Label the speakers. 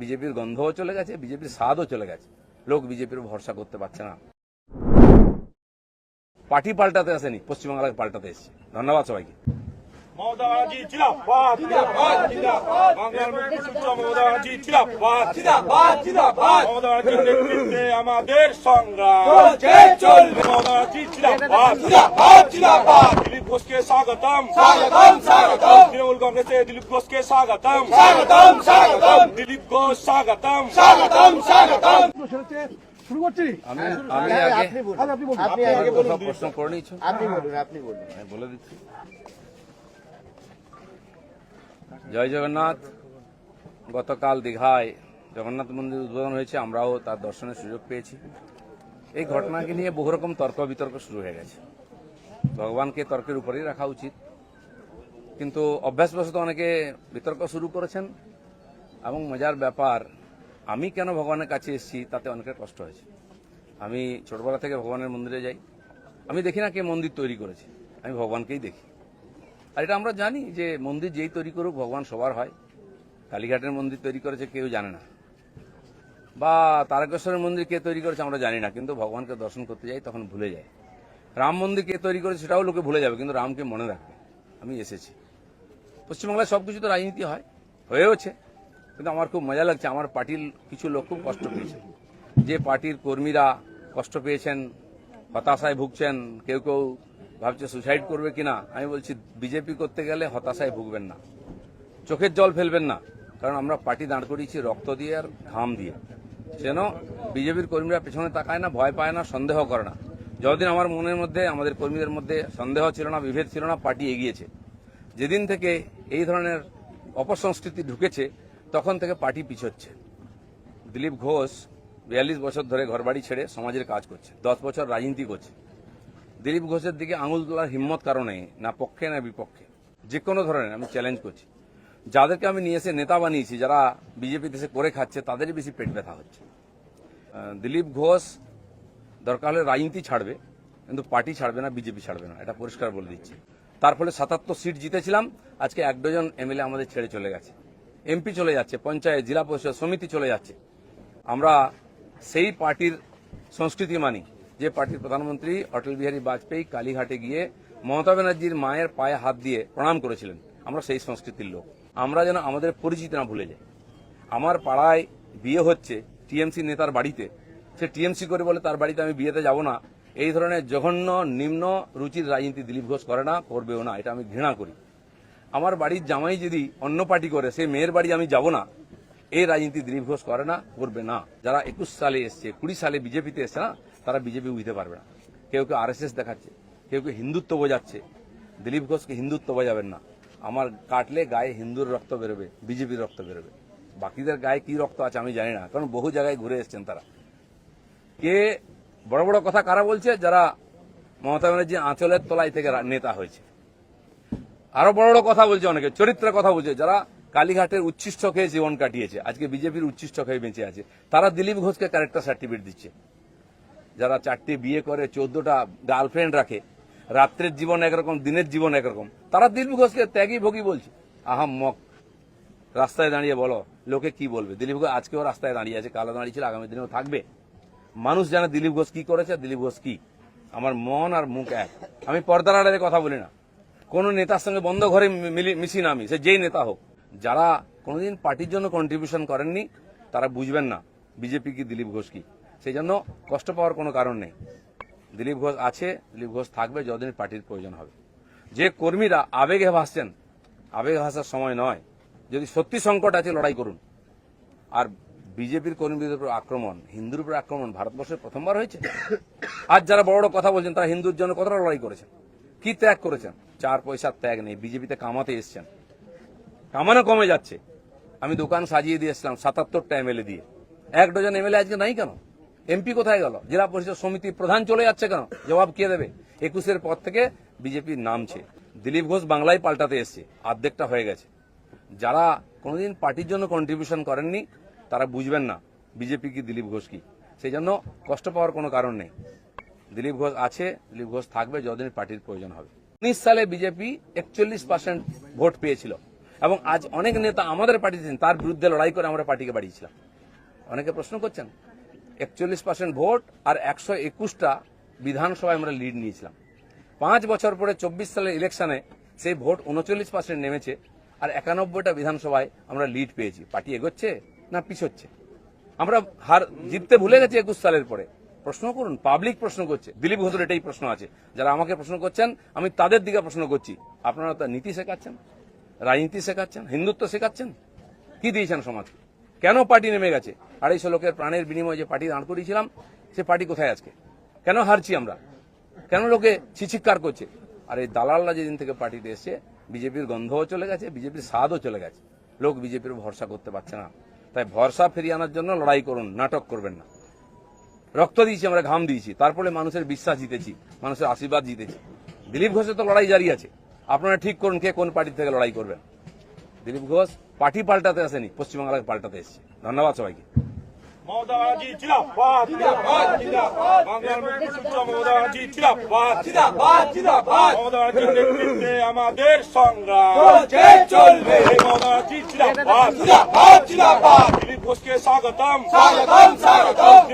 Speaker 1: বিজেপির গন্ধও চলে গেছে, বিজেপির স্বাদও চলে গেছে। লোক বিজেপির ভরসা করতে পারছে না। পার্টি পাল্টাতে আসেনি পশ্চিমবাংলাকে পাল্টাতে এসেছে। ধন্যবাদ সবাইকে।
Speaker 2: মমতা ব্যানার্জি জিন্দাবাদ। জিন্দাবাদ জিন্দাবাদ। বাংলার মুখ্যমন্ত্রী মমতা ব্যানার্জি জিন্দাবাদ।
Speaker 3: জিন্দাবাদ জিন্দাবাদ।
Speaker 2: মমতা ব্যানার্জির নেতৃত্বে আমাদের সংগ্রাম।
Speaker 3: চলছে চলবে।
Speaker 2: মমতা ব্যানার্জি জিন্দাবাদ।
Speaker 3: জিন্দাবাদ জিন্দাবাদ।
Speaker 2: দিলীপ ঘোষকে স্বাগতম।
Speaker 3: স্বাগতম স্বাগতম।
Speaker 2: তৃণমূল কংগ্রেসে দিলীপ ঘোষকে স্বাগতম।
Speaker 3: স্বাগতম স্বাগতম।
Speaker 2: দিলীপ ঘোষ স্বাগতম।
Speaker 3: স্বাগতম স্বাগতম।
Speaker 4: শুরু করছি?
Speaker 1: আমি আমি আগে
Speaker 4: আপনি বলুন।
Speaker 3: আপনি আগে বলুন।
Speaker 1: প্রশ্ন করে নিচ্ছ
Speaker 3: আপনি বলুন আপনি বলুন।
Speaker 1: আমি বলে দিচ্ছি। জয় জগন্নাথ। গতকাল দীঘায় জগন্নাথ মন্দির উদ্বোধন হয়েছে, আমরাও তার দর্শনের সুযোগ পেয়েছি। এই ঘটনাকে নিয়ে বহু রকম তর্ক বিতর্ক শুরু হয়ে গেছে। ভগবানকে তর্কের উপরেই রাখা উচিত। কিন্তু অভ্যাসবশত অনেকে বিতর্ক শুরু করেছেন এবং মজার ব্যাপার, আমি কেন ভগবানের কাছে এসেছি তাতে অনেকের কষ্ট হয়েছে। আমি ছোটবেলা থেকে ভগবানের মন্দিরে যাই। আমি দেখি না কে মন্দির তৈরি করেছে। আমি ভগবানকেই দেখি। আর এটা আমরা জানি যে মন্দির যেই তৈরি করুক, ভগবান সবার হয়। কালীঘাটের মন্দির তৈরি করেছে, কেউ জানে না। বা তারকেশ্বরের মন্দির কে তৈরি করেছে আমরা জানি না, কিন্তু ভগবানকে দর্শন করতে যাই, তখন ভুলে যায়। রাম মন্দির কে তৈরি করেছে সেটাও লোকে ভুলে যাবে, কিন্তু রামকে মনে রাখবে। আমি এসেছি। পশ্চিমবাংলায় সব কিছু তো রাজনীতি হয়, হয়েওছে, কিন্তু আমার খুব মজা লাগছে, আমার পার্টির কিছু লোক খুব কষ্ট পেয়েছে। যে পার্টির কর্মীরা কষ্ট পেয়েছেন, হতাশায় ভুগছেন, কেউ কেউ ভাবছে সুসাইড করবে কিনা? আমি বলছি বিজেপি করতে গেলে হতাশায় ভুগবেন না। চোখের জল ফেলবেন না। কারণ আমরা পার্টি দাঁড় করিয়েছি রক্ত দিয়ে আর ঘাম দিয়ে। যেন বিজেপির কর্মীরা পেছনে তাকায় না, ভয় পায় না, সন্দেহ করে না। যতদিন আমার মনের মধ্যে, আমাদের কর্মীদের মধ্যে সন্দেহ ছিল না, বিভেদ ছিল না, পার্টি এগিয়েছে। যেদিন থেকে এই ধরনের অপসংস্কৃতি ঢুকেছে, তখন থেকে পার্টি পিছোচ্ছে। দিলীপ ঘোষ বিয়াল্লিশ বছর ধরে ঘরবাড়ি ছেড়ে সমাজের কাজ করছে। দশ বছর রাজনীতি করছে। দিলীপ ঘোষের দিকে আঙুল তোলার হিম্মত কারণে না পক্ষে, না বিপক্ষে। যে কোনো ধরনের, আমি চ্যালেঞ্জ করছি। যাদেরকে আমি নিয়ে এসে নেতা বানিয়েছি, যারা বিজেপি দেশে করে খাচ্ছে, তাদেরই বেশি পেট ব্যথা হচ্ছে। দিলীপ ঘোষ দরকার হলে রাজনীতি ছাড়বে, কিন্তু পার্টি ছাড়বে না, বিজেপি ছাড়বে না, এটা পরিষ্কার বলে দিচ্ছি। তার ফলে সাতাত্তর সিট জিতেছিলাম, আজকে এক ডজন এমএলএ আমাদের ছেড়ে চলে গেছে। এমপি চলে যাচ্ছে, পঞ্চায়েত, জেলা পরিষদ, সমিতি চলে যাচ্ছে। আমরা সেই পার্টির সংস্কৃতি মানি। যে পার্টির প্রধানমন্ত্রী অটল বিহারী বাজপেয়ী কালীঘাটে গিয়ে মমতা ব্যানার্জির মায়ের পায়ে হাত দিয়ে প্রণাম করেছিলেন। আমরা সেই সংস্কৃতির লোক। আমরা যেন আমাদের পরিচিতি না ভুলে যাই। আমার পাড়ায় বিয়ে হচ্ছে টিএমসি নেতার বাড়িতে। সে টিএমসি করে বলে, তার বাড়িতে আমি বিয়েতে যাব না। এই ধরনের জঘন্য, নিম্ন রুচির রাজনীতি দিলীপ ঘোষ করে না, করবেও না। এটা আমি ঘৃণা করি। আমার বাড়ির জামাই যদি অন্য পার্টি করে সেই মেয়ের বাড়ি আমি যাব না। এই রাজনীতি দিলীপ ঘোষ করে না, করবে না। যারা একুশ সালে এসছে, কুড়ি সালে বিজেপিতে এসছে না তারা বিজেপি বুঝতে পারবে না। কেউ কেউ আরএসএস দেখাচ্ছে, কেউ কেউ হিন্দুত্ব বোঝাচ্ছে। দিলীপ ঘোষকে হিন্দুত্ব বোঝাবেন না। আমার কাটলে গায়ে হিন্দুর রক্ত বেরোবে, বিজেপির রক্ত বেরোবে। বাকিদের গায়ে কি রক্ত আছে আমি জানি না, কারণ বহু জায়গায় ঘুরে এসছেন তারা। কে, বড় বড় কথা কারা বলছে? যারা মমতা ব্যানার্জি আঁচলের তলায় থেকে নেতা হয়েছে। আরও বড় বড় কথা বলছে অনেকে, চরিত্রের কথা বলছে। যারা কালীঘাটের উচ্ছিষ্ট খেয়ে জীবন কাটিয়েছে, আজকে বিজেপির উচ্ছিষ্ট খেয়ে বেঁচে আছে, তারা দিলীপ ঘোষকে ক্যারেক্টার সার্টিফিকেট দিচ্ছে। যারা চারটি বিয়ে করে, চোদ্দটা গার্লফ্রেন্ড রাখে, রাত্রের জীবন একরকম, দিনের জীবন একরকম, তারা দিলীপ ঘোষকে ত্যাগী ভোগী বলছে। আহা মক, রাস্তায় দাঁড়িয়ে বলো, লোকে কি বলবে? দিলীপ ঘোষ আজকেও রাস্তায় দাঁড়িয়ে আছে কালো দাঁড়িয়ে ছিল, আগামী দিনেও থাকবে। মানুষ জানে দিলীপ ঘোষ কি করেছে দিলীপ ঘোষ কি? আমার মন আর মুখ এক। আমি পর্দার আড়ালে কথা বলি না। কোন নেতার সঙ্গে বন্ধ ঘরে মিশি না আমি, সে যেই নেতা হোক। যারা কোনোদিন পার্টির জন্য কন্ট্রিবিউশন করেননি, তারা বুঝবেন না, বিজেপি কি দিলীপ ঘোষ কি? সেই জন্য কষ্ট পাওয়ার কোনো কারণ নেই। দিলীপ ঘোষ আছে, দিলীপ ঘোষ থাকবে যতদিন পার্টির প্রয়োজন হবে। যে কর্মীরা আবেগে ভাসছেন, আবেগে ভাসার সময় নয়। যদি সত্যি সংকট আছে, লড়াই করুন। আর বিজেপির কর্মীদের উপর আক্রমণ, হিন্দুর উপর আক্রমণ ভারতবর্ষে প্রথমবার হয়েছে। আজ যারা বড় বড় কথা বলছেন, তারা হিন্দুর জন্য কতটা লড়াই করেছেন? কি ত্যাগ করেছেন? চার পয়সার ত্যাগ নেই, বিজেপিতে কামাতে এসছেন। কামানো কমে যাচ্ছে। আমি দোকান সাজিয়ে দিয়ে এসলাম সাতাত্তরটা এমএলএ দিয়ে। এক ডজন এমএলএ আজকে নাই কেন? এমপি কোথায় গেল? জেলা পরিষদ সমিতি প্রধান চলে যাচ্ছে কেন? জবাব কে দেবে? একুশের পর থেকে বিজেপির নামছে। দিলীপ ঘোষ বাংলায় পাল্টাতে এসছে। অর্ধেকটা হয়ে গেছে। যারা কোনোদিন পার্টির জন্য কন্ট্রিবিউশন করেননি, তারা বুঝবেন না বিজেপি কি দিলীপ ঘোষ কি। সেই জন্য কষ্ট পাওয়ার কোনো কারণ নেই। দিলীপ ঘোষ আছে, দিলীপ ঘোষ থাকবে, যতদিন পার্টির প্রয়োজন হবে। উনিশ সালে বিজেপি একচল্লিশ পার্সেন্ট ভোট পেয়েছিল এবং আজ অনেক নেতা আমাদের পার্টি তার বিরুদ্ধে লড়াই করে আমরা পার্টিকে বাড়িয়েছিলাম। অনেকে প্রশ্ন করছেন একচল্লিশ পার্সেন্ট ভোট আর একশো একুশটা বিধানসভায় আমরা লিড নিয়েছিলাম। পাঁচ বছর পরে চব্বিশ সালের ইলেকশনে সেই ভোট উনচল্লিশ পার্সেন্ট নেমেছে আর একানব্বইটা বিধানসভায় আমরা লিড পেয়েছি। পার্টি এগোচ্ছে না পিছোচ্ছে? আমরা হার জিততে ভুলে গেছি একুশ সালের পরে। প্রশ্ন করুন পাবলিক প্রশ্ন করছে। দিলীপ ঘোষের এটাই প্রশ্ন আছে। যারা আমাকে প্রশ্ন করছেন, আমি তাদের দিকে প্রশ্ন করছি। আপনারা তো নীতি শেখাচ্ছেন, রাজনীতি শেখাচ্ছেন, হিন্দুত্ব শেখাচ্ছেন? কি দিয়েছেন সমাজকে? কেন পার্টি নেমে গেছে? আড়াইশো লোকের প্রাণের বিনিময়ে যে পার্টি দাঁড় করিয়েছিলাম, সে পার্টি কোথায় আজকে? কেন হারছি আমরা? কেন লোকে ছিচিৎকার করছে? আর এই দালালরা যেদিন থেকে পার্টিতে এসছে, বিজেপির গন্ধও চলে গেছে, বিজেপির স্বাদও চলে গেছে। লোক বিজেপির ভরসা করতে পারছে না। তাই ভরসা ফিরিয়ে আনার জন্য লড়াই করুন, নাটক করবেন না। রক্ত দিয়েছি, আমরা ঘাম দিয়েছি। তারপরে মানুষের বিশ্বাস জিতেছি, মানুষের আশীর্বাদ জিতেছি। দিলীপ ঘোষের তো লড়াই জারি আছে। আপনারা ঠিক করুন কে কোন পার্টি থেকে লড়াই করবেন। দিলীপ ঘোষ পার্টি পাল্টাতে আসেনি পশ্চিমবাংলাকে পাল্টাতে এসেছে। ধন্যবাদ সবাইকে।
Speaker 2: আমাদের সংগ্রাম
Speaker 3: চলবে।
Speaker 2: দিলীপ ঘোষকে স্বাগতম
Speaker 3: স্বাগতম স্বাগতম।